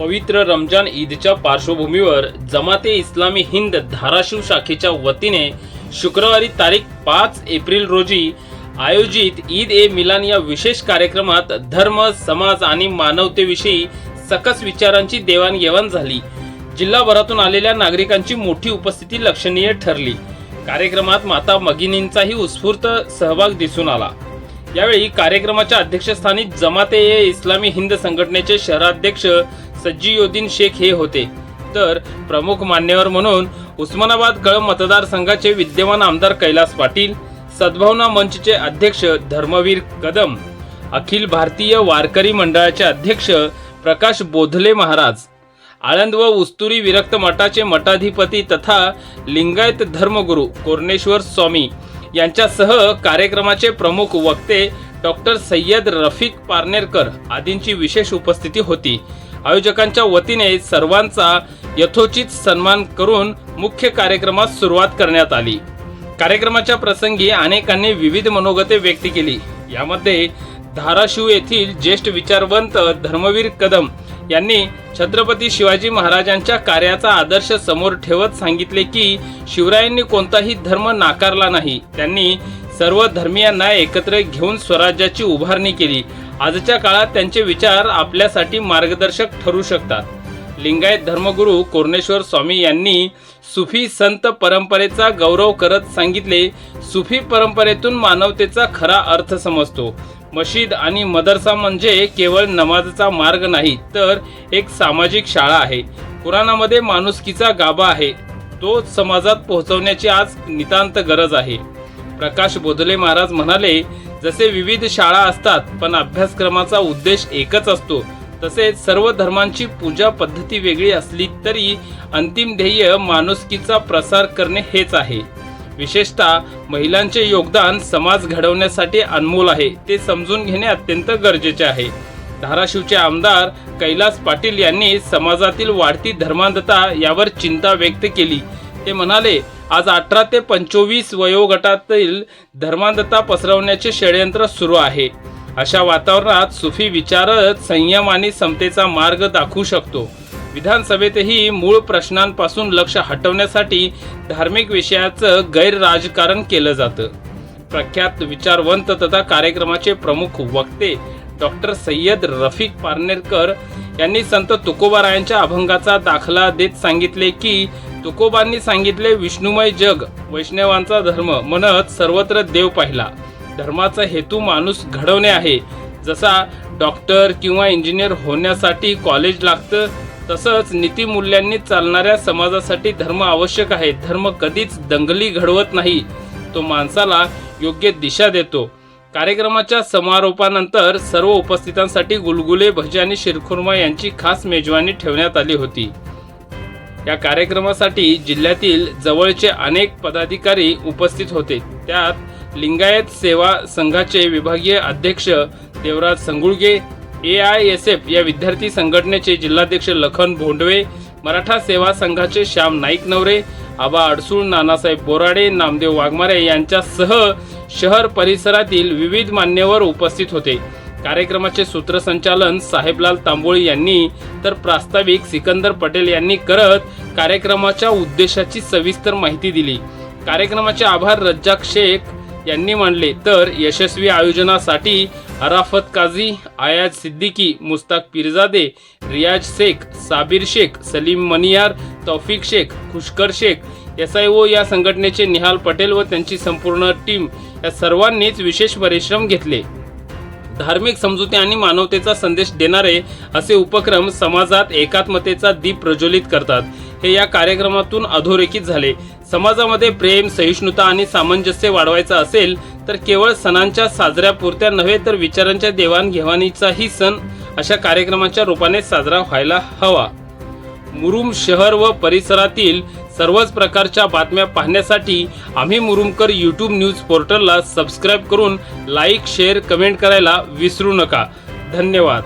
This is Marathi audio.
पवित्र रमजान ईदच्या पार्श्वभूमीवर जमाते इस्लामी हिंद धाराशिव शाखेच्या वतीने शुक्रवारी तारीख पाच एप्रिल रोजी आयोजित ईद ए मिलान या विशेष कार्यक्रमात धर्म समाज आणि मानवतेविषयी सकस विचारांची देवाणघेवाण झाली. जिल्हाभरातून आलेल्या नागरिकांची मोठी उपस्थिती लक्षणीय ठरली. कार्यक्रमात माता मगिनींचाही उत्स्फूर्त सहभाग दिसून आला. यावेळी कार्यक्रमाच्या अध्यक्षस्थानी जमाते ए इस्लामी हिंद संघटनेचे शहराध्यक्ष सज्जियोद्दीन शेख हे होते. तर प्रमुख मान्यवर म्हणून उस्मानाबाद कळंब मतदारसंघाचे विद्यमान आमदार कैलास पाटील सद्भावना मंचचे अध्यक्ष धर्मवीर कदम अखिल भारतीय वारकरी मंडळाचे अध्यक्ष प्रकाश बोधले महाराज आळंद व उस्तुरी विरक्त मठाचे मठाधिपती तथा लिंगायत धर्मगुरू कोरणेश्वर स्वामी यांच्यासह कार्यक्रमाचे प्रमुख वक्ते डॉक्टर सय्यद रफिक पारनेरकर आदींची विशेष उपस्थिती होती. आयोजकांच्या वतीने सर्वांचा यथोचित सन्मान करून मुख्य कार्यक्रमास सुरुवात करण्यात आली. कार्यक्रमाच्या प्रसंगी अनेकांनी विविध मनोगते व्यक्त केली. यामध्ये धाराशिव येथील ज्येष्ठ विचारवंत धर्मवीर कदम यांनी छत्रपती शिवाजी महाराजांच्या कार्याचा आदर्श समोर ठेवत सांगितले की शिवरायांनी कोणताही धर्म नाकारला नाही. त्यांनी सर्व धर्मियांना एकत्र घेऊन स्वराज्याची उभारणी केली. आजच्या काळात त्यांचे विचार आपल्यासाठी मार्गदर्शक ठरू शकतात. लिंगायत धर्मगुरू कोरणेश्वर स्वामी यांनी सुफी संत परंपरेचा गौरव करत सांगितले सुफी परंपरेतून मानवतेचा खरा अर्थ समजतो. मशीद आणि मदरसा म्हणजे केवळ नमाजचा मार्ग नाही तर एक सामाजिक शाळा आहे. कुराणामध्ये माणुसकीचा गाभा आहे. तो समाजात पोहोचवण्याची आज नितांत गरज आहे. प्रकाश बोधले महाराज म्हणाले जसे विविध शाळा असतात पण अभ्यासक्रमाचा उद्देश एकच असतो. तसेच सर्व धर्मांची पूजा पद्धती वेगळी असली तरी अंतिम ध्येय माणुसकीचा प्रसार करणे हेच आहे. विशेषतः महिलांचे योगदान समाज घडवण्यासाठी अनमोल आहे. ते समजून घेणे अत्यंत गरजेचे आहे. धाराशिवचे आमदार कैलास पाटील यांनी समाजातील वाढती धर्मांधता यावर चिंता व्यक्त केली. ते म्हणाले आज अठरा ते पंचवीस वयोगटातील धर्मांधता पसरवण्याचे षडयंत्र सुरू आहे. अशा वातावरणात सुफी विचारच संयम आणि समतेचा मार्ग दाखवू शकतो. विधानसभेतही मूळ प्रश्नांपासून लक्ष हटवण्यासाठी धार्मिक विषयाचं गैरराजकारण केलं जातं. प्रख्यात विचारवंत तथा कार्यक्रमाचे प्रमुख वक्ते डॉक्टर सय्यद रफिक पारनेरकर यांनी संत तुकोबारायांच्या अभंगाचा दाखला देत सांगितले की तुकोबांनी सांगितले विष्णुमय जग वैष्णवांचा धर्म म्हणत सर्वत्र देव पाहिला. धर्माचा हेतू माणूस घडवणे आहे. जसा डॉक्टर किंवा इंजिनियर होण्यासाठी कॉलेज लागतं तसंच नीतीमूल्यांनी चालणाऱ्या समाजासाठी धर्म आवश्यक आहे. धर्म कधीच दंगली घडवत नाही. तो माणसाला योग्य दिशा देतो. कार्यक्रमाच्या समारोपानंतर सर्व उपस्थितांसाठी गुलगुले भजी आणि शिरखुर्मा यांची खास मेजवानी ठेवण्यात आली होती. या कार्यक्रमासाठी जिल्ह्यातील जवळचे अनेक पदाधिकारी उपस्थित होते. त्यात लिंगायत सेवा संघाचे विभागीय अध्यक्ष Devraj Sangulge A I S F या विद्यार्थी संघटनेचे जिल्हाध्यक्ष लखन भोंडवे मराठा सेवा संघाचे श्याम नाईक नवरे आबा अडसूळ नानासाहेब बोराडे नामदेव वाघमारे यांच्यासह शहर परिसरातील विविध मान्यवर उपस्थित होते. कार्यक्रमाचे सूत्रसंचालन साहेबलाल तांबोळी यांनी तर प्रास्ताविक सिकंदर पटेल यांनी करत कार्यक्रमाच्या उद्देशाची सविस्तर माहिती दिली. कार्यक्रमाचे आभार रज्जाक शेख यांनी मांडले. तर यशस्वी आयोजनासाठी अराफत काझी आयाज Siddiqui Mushtaq Pirzade Riyaz Shaikh Sabir Shaikh Salim Maniyar Taufiq Shaikh Khushkar Shaikh S I O या संघटनेचे निहाल पटेल व त्यांची संपूर्ण टीम या सर्वांनीच विशेष परिश्रम घेतले. धार्मिक समजुती आणि मानवतेचा संदेश देणारे असे उपक्रम समाजात एकात्मतेचा दीप प्रज्वलित करतात. हे या कार्यक्रमातून अधोरेखित झाले. समाजामध्ये प्रेम सहिष्णुता आणि सामंजस्य वाढवायचं असेल तर केवळ सणांच्या साजऱ्यापुरत्या नव्हे तर विचारांच्या देवाणघेवाणीचाही सण अशा कार्यक्रमाच्या रूपाने साजरा व्हायला हवा. मुरुम शहर व परिसरातील सर्वच प्रकारच्या बातम्या पाहण्यासाठी आम्ही मुरुमकर यूट्यूब न्यूज पोर्टलला सबस्क्राईब करून लाईक शेअर कमेंट करायला विसरू नका. धन्यवाद.